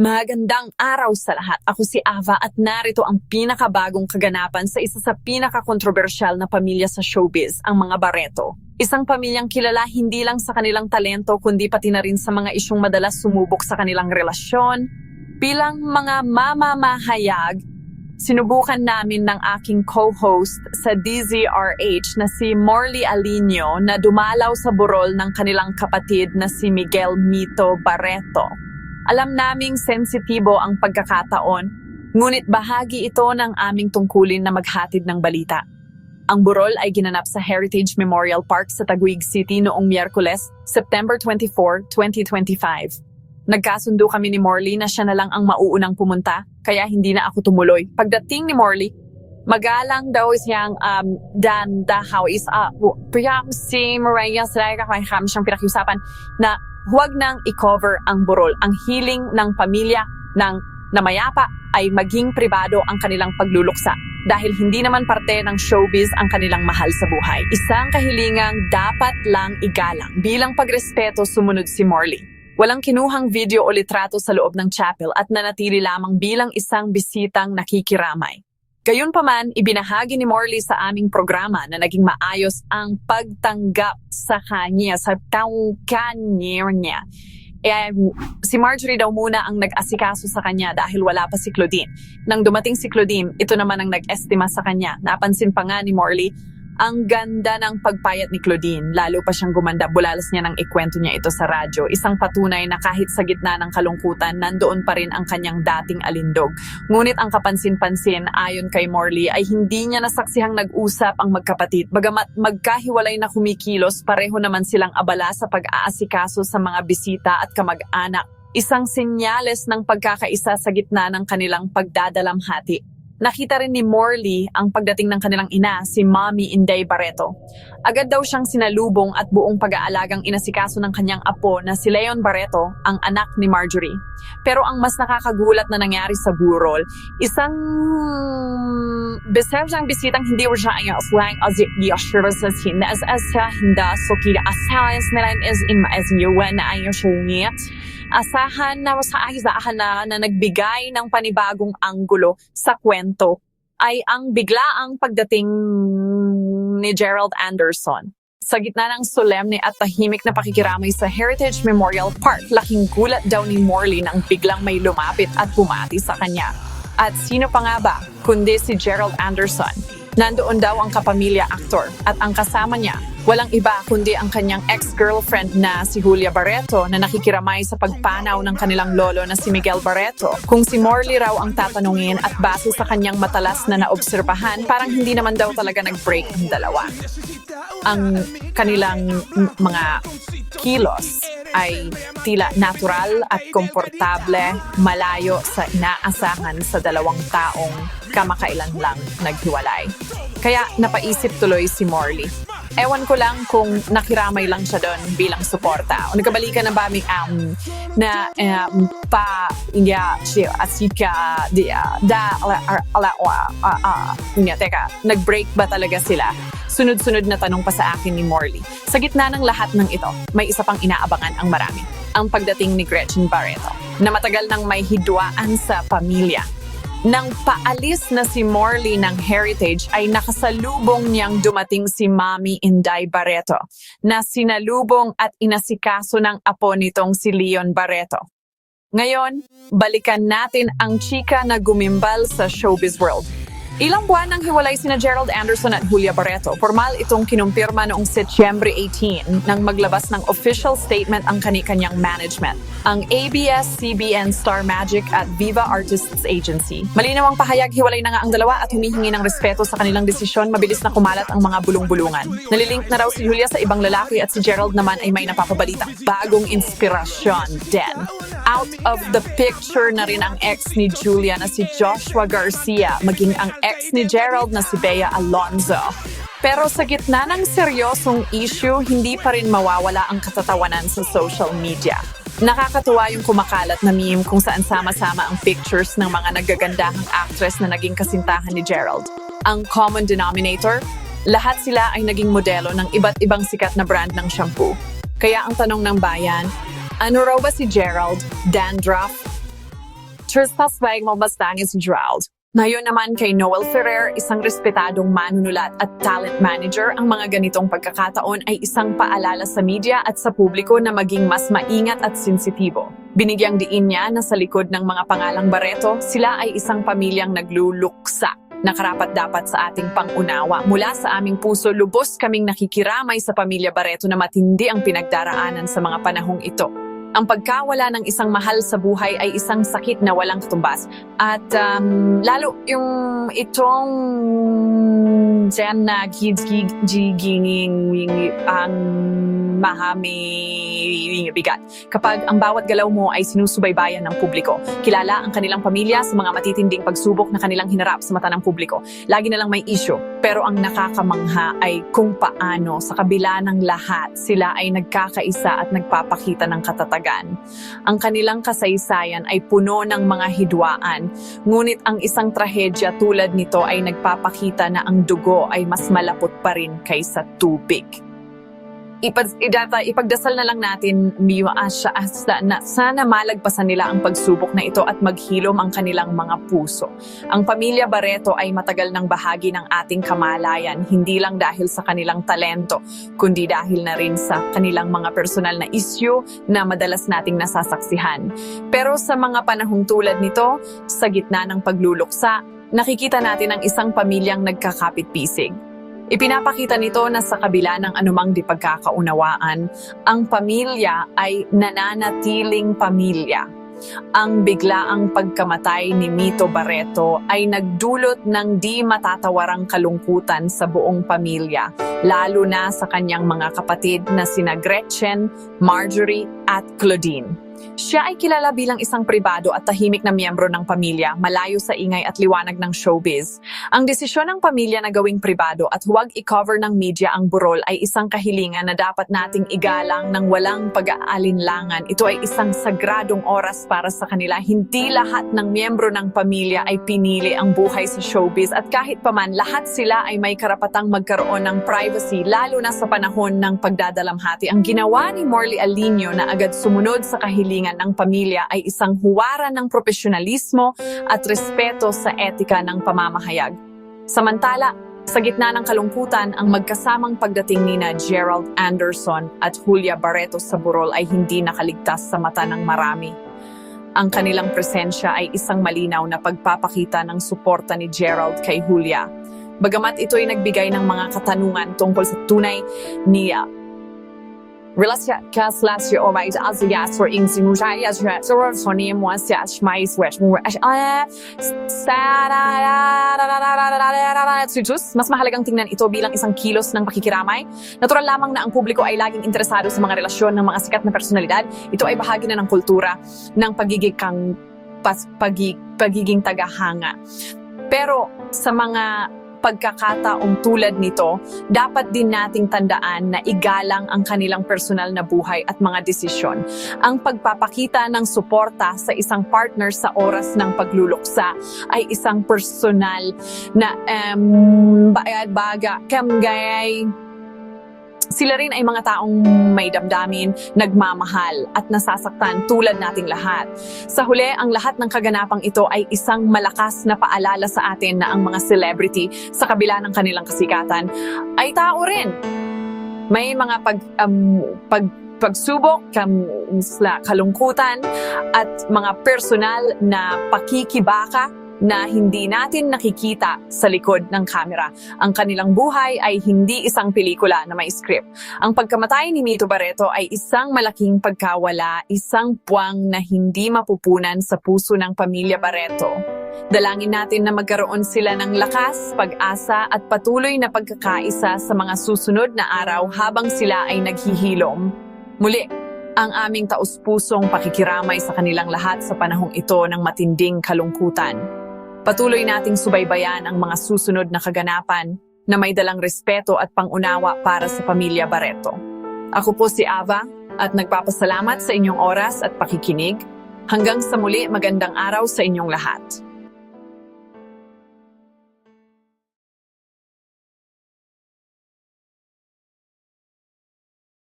Magandang araw sa lahat. Ako si Ava at narito ang pinakabagong kaganapan sa isa sa pinakakontrobersyal na pamilya sa showbiz, ang mga Barreto. Isang pamilyang kilala hindi lang sa kanilang talento kundi pati na rin sa mga isyong madalas sumubok sa kanilang relasyon. Bilang mga mamamahayag, sinubukan namin ng aking co-host sa DZRH na si Morley Alinio na dumalaw sa burol ng kanilang kapatid na si Miguel Mito Barreto. Alam naming sensitibo ang pagkakataon, ngunit bahagi ito ng aming tungkulin na maghatid ng balita. Ang burol ay ginanap sa Heritage Memorial Park sa Taguig City noong Miyerkules, September 24, 2025. Nagkasundo kami ni Morley na siya na lang ang mauunang pumunta, kaya hindi na ako tumuloy. Pagdating ni Morley, magalang daw siyang um, dan dahaw is uh, piyam si Maria Saraya kaya kami siyang pinakiusapan na huwag nang i-cover ang burol. Ang hiling ng pamilya ng namayapa ay maging pribado ang kanilang pagluluksa dahil hindi naman parte ng showbiz ang kanilang mahal sa buhay. Isang kahilingang dapat lang igalang bilang pagrespeto sumunod si Morley. Walang kinuhang video o litrato sa loob ng chapel at nanatili lamang bilang isang bisitang nakikiramay. Gayunpaman, ibinahagi ni Morley sa aming programa na naging maayos ang pagtanggap sa kanya, sa tangkanya niya. Eh, si Marjorie daw muna ang nag-asikaso sa kanya dahil wala pa si Claudine. Nang dumating si Claudine, ito naman ang nag-estima sa kanya. Napansin pa nga ni Morley ang ganda ng pagpayat ni Claudine, lalo pa siyang gumanda. Bulalas niya nang ikwento niya ito sa radyo. Isang patunay na kahit sa gitna ng kalungkutan, nandoon pa rin ang kanyang dating alindog. Ngunit ang kapansin-pansin, ayon kay Morley, ay hindi niya nasaksihang nag-usap ang magkapatid. Bagamat magkahiwalay na kumikilos, pareho naman silang abala sa pag-aasikaso sa mga bisita at kamag-anak. Isang senyales ng pagkakaisa sa gitna ng kanilang pagdadalamhati. Nakita rin ni Morley ang pagdating ng kanilang ina, si Mommy Inday Barreto. Agad daw siyang sinalubong at buong pag-aalagang inasikaso ng kanyang apo na si Leon Barreto, ang anak ni Marjorie. Pero ang mas nakakagulat na nangyari sa burol, isang besevjang bisitang hindi ko siya ang slang as services hindi as as siya hindi so kira asayas nila is in as yuwan na ayaw siya niya asahan na sa ahisahan na, na nagbigay ng panibagong anggulo sa kwento ay ang biglaang pagdating ni Gerald Anderson. Sa gitna ng solemne at tahimik na pakikiramay sa Heritage Memorial Park, laking gulat daw ni Morley nang biglang may lumapit at bumati sa kanya. At sino pa nga ba kundi si Gerald Anderson? Nandoon daw ang kapamilya aktor at ang kasama niya Walang iba kundi ang kanyang ex-girlfriend na si Julia Barreto na nakikiramay sa pagpanaw ng kanilang lolo na si Miguel Barreto. Kung si Morley raw ang tatanungin at base sa kanyang matalas na naobserbahan, parang hindi naman daw talaga nag-break ang dalawa. Ang kanilang mga kilos ay tila natural at komportable, malayo sa inaasahan sa dalawang taong kamakailan lang naghiwalay. Kaya napaisip tuloy si Morley Ewan ko lang kung nakiramay lang siya doon bilang suporta. O nagkabalikan na ba may um, na um, pa yeah, siya asika di uh, da ala ala uh, uh, yeah, teka, nag-break ba talaga sila? Sunod-sunod na tanong pa sa akin ni Morley. Sa gitna ng lahat ng ito, may isa pang inaabangan ang marami. Ang pagdating ni Gretchen Barreto, na matagal nang may hidwaan sa pamilya nang paalis na si Morley ng Heritage ay nakasalubong niyang dumating si Mami Inday Barreto na sinalubong at inasikaso ng apo nitong si Leon Barreto. Ngayon, balikan natin ang chika na gumimbal sa showbiz world. Ilang buwan nang hiwalay sina Gerald Anderson at Julia Barreto, formal itong kinumpirma noong Setyembre 18 nang maglabas ng official statement ang kani-kanyang management, ang ABS-CBN Star Magic at Viva Artists Agency. Malinaw ang pahayag, hiwalay na nga ang dalawa at humihingi ng respeto sa kanilang desisyon, mabilis na kumalat ang mga bulong-bulungan. Nalilink na raw si Julia sa ibang lalaki at si Gerald naman ay may napapabalita. Bagong inspirasyon din. Out of the picture na rin ang ex ni Julia na si Joshua Garcia, maging ang ex ex ni Gerald na si Bea Alonzo. Pero sa gitna ng seryosong issue, hindi pa rin mawawala ang katatawanan sa social media. Nakakatuwa yung kumakalat na meme kung saan sama-sama ang pictures ng mga nagagandahang actress na naging kasintahan ni Gerald. Ang common denominator, lahat sila ay naging modelo ng iba't ibang sikat na brand ng shampoo. Kaya ang tanong ng bayan, ano raw ba si Gerald? Dandruff? Cheers sa swag mo bastang is Gerald. Ngayon naman kay Noel Ferrer, isang respetadong manunulat at talent manager, ang mga ganitong pagkakataon ay isang paalala sa media at sa publiko na maging mas maingat at sensitibo. Binigyang diin niya na sa likod ng mga pangalang Barreto, sila ay isang pamilyang nagluluksa na karapat dapat sa ating pangunawa. Mula sa aming puso, lubos kaming nakikiramay sa pamilya Barreto na matindi ang pinagdaraanan sa mga panahong ito. Ang pagkawala ng isang mahal sa buhay ay isang sakit na walang katumbas. At um, lalo yung itong dyan na gigiging ang mahami bigat. Kapag ang bawat galaw mo ay sinusubaybayan ng publiko, kilala ang kanilang pamilya sa mga matitinding pagsubok na kanilang hinarap sa mata ng publiko. Lagi na lang may issue, pero ang nakakamangha ay kung paano sa kabila ng lahat sila ay nagkakaisa at nagpapakita ng katatagan. Ang kanilang kasaysayan ay puno ng mga hidwaan, ngunit ang isang trahedya tulad nito ay nagpapakita na ang dugo ay mas malapot pa rin kaysa tubig. Ipag, idata, ipagdasal na lang natin, Miwa Asya, Asya, na sana malagpasan nila ang pagsubok na ito at maghilom ang kanilang mga puso. Ang pamilya Barreto ay matagal ng bahagi ng ating kamalayan, hindi lang dahil sa kanilang talento, kundi dahil na rin sa kanilang mga personal na issue na madalas nating nasasaksihan. Pero sa mga panahong tulad nito, sa gitna ng pagluluksa, nakikita natin ang isang pamilyang nagkakapit-pisig. Ipinapakita nito na sa kabila ng anumang di pagkakaunawaan, ang pamilya ay nananatiling pamilya. Ang biglaang pagkamatay ni Mito Barreto ay nagdulot ng di matatawarang kalungkutan sa buong pamilya, lalo na sa kanyang mga kapatid na sina Gretchen, Marjorie at Claudine. Siya ay kilala bilang isang pribado at tahimik na miyembro ng pamilya, malayo sa ingay at liwanag ng showbiz. Ang desisyon ng pamilya na gawing pribado at huwag i-cover ng media ang burol ay isang kahilingan na dapat nating igalang ng walang pag-aalinlangan. Ito ay isang sagradong oras para sa kanila. Hindi lahat ng miyembro ng pamilya ay pinili ang buhay sa showbiz at kahit paman lahat sila ay may karapatang magkaroon ng privacy lalo na sa panahon ng pagdadalamhati. Ang ginawa ni Morley Alinio na agad sumunod sa kahilingan ng pamilya ay isang huwaran ng profesionalismo at respeto sa etika ng pamamahayag. Samantala, sa gitna ng kalungkutan, ang magkasamang pagdating ni na Gerald Anderson at Julia Barreto sa burol ay hindi nakaligtas sa mata ng marami. Ang kanilang presensya ay isang malinaw na pagpapakita ng suporta ni Gerald kay Julia. Bagamat ito ay nagbigay ng mga katanungan tungkol sa tunay ni uh, relasyon slash your right as yes for in simultaneous as yes or for name was yes my switch more mas mahalagang tingnan ito bilang isang kilos ng pakikiramay. Natural lamang na ang publiko ay laging interesado sa mga relasyon ng mga sikat na personalidad. Ito ay bahagi na ng kultura ng pagiging kang pas, pagi, pagiging tagahanga. Pero sa mga pagkakataong tulad nito, dapat din nating tandaan na igalang ang kanilang personal na buhay at mga desisyon. Ang pagpapakita ng suporta sa isang partner sa oras ng pagluluksa ay isang personal na um, baga kamgay sila rin ay mga taong may damdamin, nagmamahal at nasasaktan tulad nating lahat. Sa huli, ang lahat ng kaganapang ito ay isang malakas na paalala sa atin na ang mga celebrity sa kabila ng kanilang kasikatan ay tao rin. May mga pag, um, pag pagsubok, kalungkutan at mga personal na pakikibaka na hindi natin nakikita sa likod ng kamera. Ang kanilang buhay ay hindi isang pelikula na may script. Ang pagkamatay ni Mito Barreto ay isang malaking pagkawala, isang puwang na hindi mapupunan sa puso ng pamilya Barreto. Dalangin natin na magkaroon sila ng lakas, pag-asa at patuloy na pagkakaisa sa mga susunod na araw habang sila ay naghihilom. Muli, ang aming taus-pusong pakikiramay sa kanilang lahat sa panahong ito ng matinding kalungkutan. Patuloy nating subaybayan ang mga susunod na kaganapan na may dalang respeto at pangunawa para sa pamilya Barreto. Ako po si Ava at nagpapasalamat sa inyong oras at pakikinig. Hanggang sa muli, magandang araw sa inyong lahat.